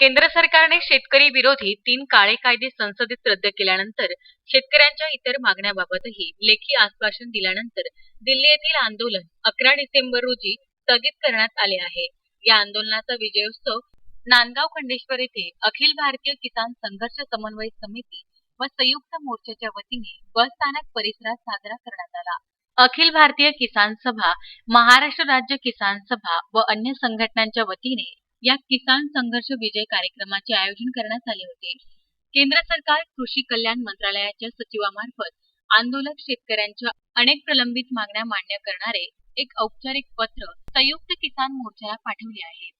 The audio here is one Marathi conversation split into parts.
केंद्र सरकारने शेतकरी विरोधी तीन काळे कायदे संसदेत रद्द केल्यानंतर शेतकऱ्यांच्या इतर मागण्याबाबतही लेखी आश्वासन दिल्यानंतर दिल्ली येथील आंदोलन अकरा डिसेंबर रोजी स्थगित करण्यात आले आहे. या आंदोलनाचा विजयोत्सव नांदगाव खंडेश्वर येथे अखिल भारतीय किसान संघर्ष समन्वय समिती व संयुक्त मोर्चाच्या वतीने बस स्थानक परिसरात साजरा करण्यात आला. अखिल भारतीय किसान सभा महाराष्ट्र राज्य किसान सभा व अन्य संघटनांच्या वतीने या किसान संघर्ष विजय कार्यक्रमाचे आयोजन करण्यात आले होते. केंद्र सरकार कृषी कल्याण मंत्रालयाच्या सचिवामार्फत आंदोलक शेतकऱ्यांच्या अनेक प्रलंबित मागण्या मान्य करणारे एक औपचारिक पत्र संयुक्त किसान मोर्चाला पाठवले आहे.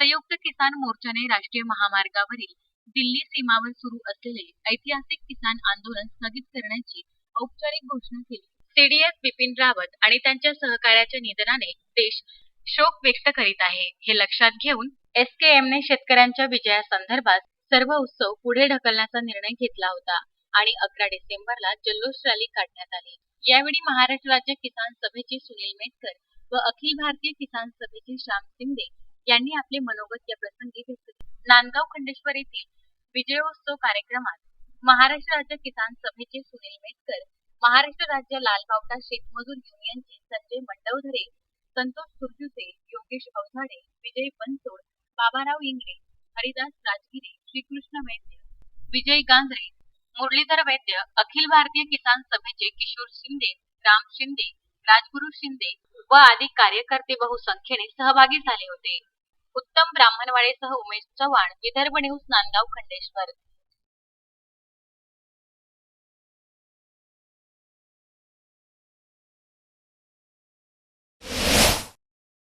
संयुक्त किसान मोर्चाने राष्ट्रीय महामार्गावरील दिल्ली सीमावर सुरू असलेले ऐतिहासिक किसान आंदोलन स्थगित करण्याची औपचारिक घोषणा केली. सीडीएस बिपिन रावत आणि त्यांच्या सहकार्याच्या निधनाने देश शोक व्यक्त करीत आहे हे लक्षात घेऊन एसकेएमने शेतकऱ्यांच्या विजयासंदर्भात सर्व उत्सव पुढे ढकलण्याचा निर्णय घेतला होता आणि अकरा डिसेंबरला जल्लोष रॅली काढण्यात आली. यावेळी महाराष्ट्र राज्य किसान सभेचे सुनील मेटकर व अखिल भारतीय किसान सभेचे श्याम शिंदे यांनी आपले मनोगत या प्रसंगी व्यक्त केले. नांदगाव खंडेश्वर येथील विजयोत्सव कार्यक्रमात महाराष्ट्र राज्य किसान सभेचे सुनील मेटकर महाराष्ट्र राज्य लालबावटा शेतमजूर युनियनचे संजय मंडवधरे संतोष सुरजुसे योगेश अवधाडे विजय बनसोड बाबाराव इंगळे हरिदास राजगिरे श्रीकृष्ण वैद्य विजय गांजरे मुरलीधर वैद्य अखिल भारतीय किसान सभेचे किशोर शिंदे राम शिंदे राजगुरू शिंदे व आदी कार्यकर्ते बहुसंख्येने सहभागी झाले होते. उत्तम ब्राह्मणवाडेसह उमेश चव्हाण विदर्भ न्यूज नांदगाव खंडेश्वर.